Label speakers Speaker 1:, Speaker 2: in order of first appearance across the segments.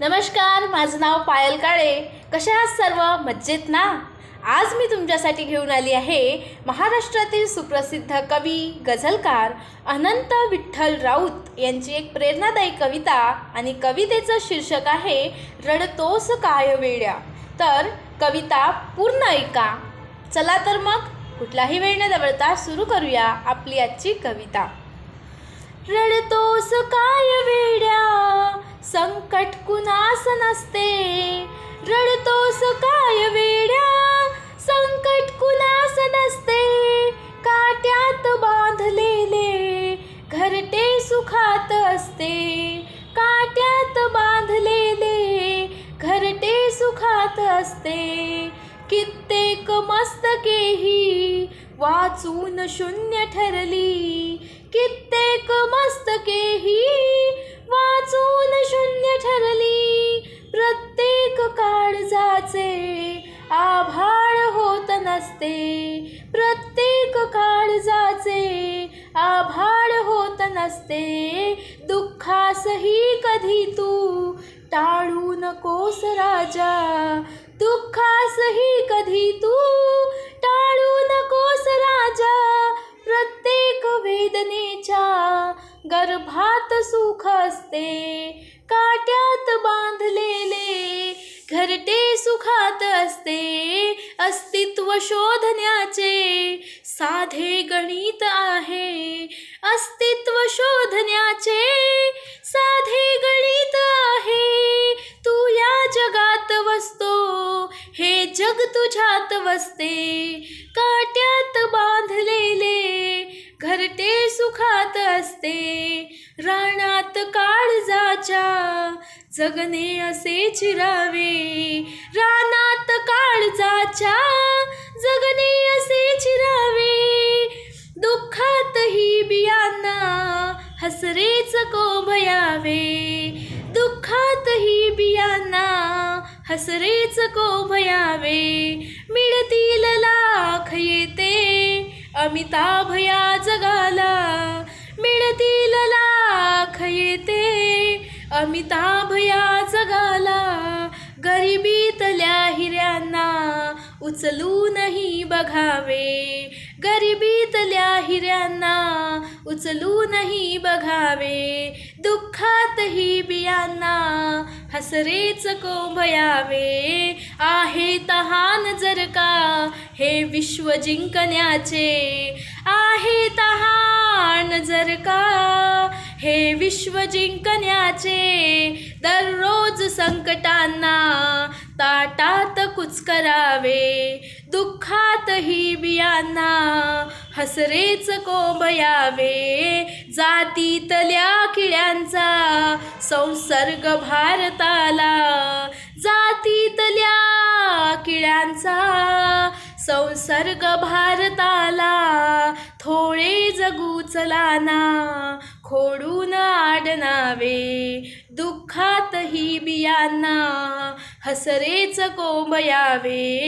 Speaker 1: नमस्कार माझं नाव पायल काळे. कशा आहात सर्व? मज्जेत ना? आज मी तुमच्यासाठी घेऊन आली आहे महाराष्ट्रातील सुप्रसिद्ध कवी गझलकार अनंत विठ्ठल राऊत यांची एक प्रेरणादायी कविता आणि कवितेचं शीर्षक आहे रडतोस काय वेड्या? तर कविता पूर्ण ऐका. चला तर मग कुठलाही वेळ न दवळता सुरू करूया आपली आजची कविता. रडतोस काय वेड्या संकट कुणास नसते. रडतोस काय वेड्या संकट कुणास नसते. काट्यात बांधलेले घरटे सुखात असते. काट्यात बांधलेले घरटे सुखात असते. कित्येक मस्तकेही वाचून शून्य ठरली. कित्येक मस्तकेही वाचून शून्य ठरली. प्रत्येक काळजाचे आभाळ होत नसते. प्रत्येक काळजाचे आभाळ होत नसते. दुःखासही कधी तू टाळू नकोस राजा. दुःखासही कधी तू गर्भात सुख असते. काट्यात बांधलेले घरटे सुखात असते. अस्तित्व शोधण्याचे साधे गणित आहे. अस्तित्व शोधण्याचे साधे गणित आहे. तू या जगात वसतो हे जग तुझ्यात वसते. काट्यात बांधलेले घरटे सुखात असते. रानात काळजाच्या जगणे असे चिरावे रानात काळजाच्या जगणे असे चिरावे दुःखातही बियांना हसरेच कोभयावे. दुःखातही बियांना हसरेच कोभयावे. मिळतील लाख अमिताभ या जगाला मिळतील लाख येते. अमिताभ या जगाला गरिबीतल्या हिऱ्यांना उचलूनही बघावे. गरिबीतल्या हिऱ्यांना उचलूनही बघावे. दुःखातही बियांना हसरेच कोंभयावे आहे तहान जर का? हे विश्व जिंकण्याचे आहे तहान जर का? हे विश्व जिंकण्याचे दररोज संकटांना ताटात करावे. दुःखातही बियांना हसरेच कोंबयावे. जातीतल्या किड्यांचा संसर्ग भारताला. जातीतल्या किड्यांचा संसर्ग भारताला. थोडे जगू चलाना. खोडून आडनावे. दुःखातही बियांना हसरेच कोंबयावे.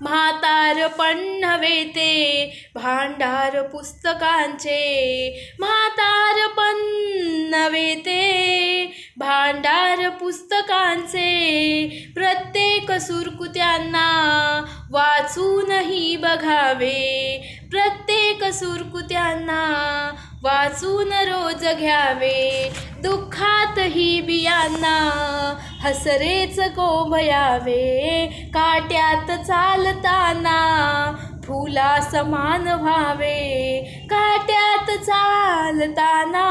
Speaker 1: म्हातार पण नव्हे ते भांडार पुस्तकांचे. म्हातार पण नव्हे ते भांडार पुस्तकांचे. प्रत्येक सुरकुत्यांना वाचूनही बघावे. प्रत्येक सुरकुत्यांना वाचून रोज घ्यावे. दुःखातही बियांना हसरेच गोभयावे काट्यात चालताना फुला समान व्हावे. काट्यात चालताना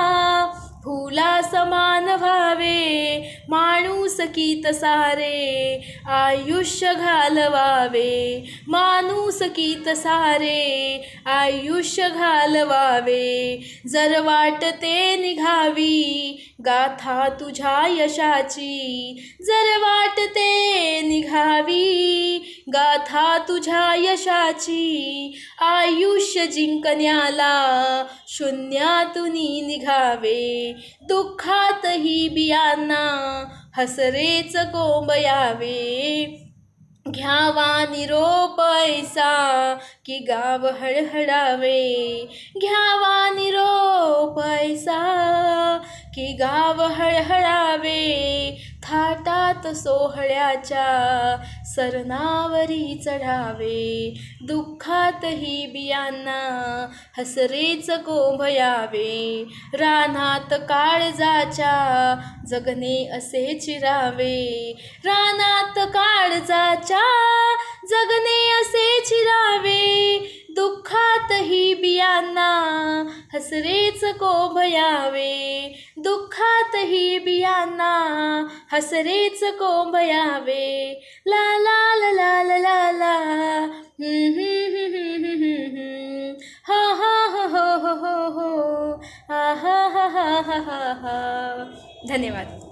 Speaker 1: फुला समान व्हावे माणूस कीत सारे आयुष्य घालवावे. माणूस कीत सारे आयुष्य घालवावे. जर वाटते निघावी गाथा तुझ्या यशाची. जर वाटते निघावी गाथा तुझ्या यशाची. आयुष्य जिंकण्याला शून्यातून निघावे. दुःखातही बियांना हसरेच कोंबयावे घ्यावा निरोप ऐसा की गाव हळहळावे घ्यावा निरोप ऐसा की गाव हळहळावे थाटात सोहळ्याच्या सरनावरी चढावे. दुःखातही बियांना हसरेच गोंभयावे. रानात काळजाच्या जगणे असे चिरावे. रानात काळजाच्या जगणे असे चिरावे. दुःखातही बियांना हसरेच कोंभयावे दुःखातही बियांना हसरेच कोंभयावे ला ला ला ला ला ला ला हा हा हा हो हो हो हो हा हा हा हा हा हा धन्यवाद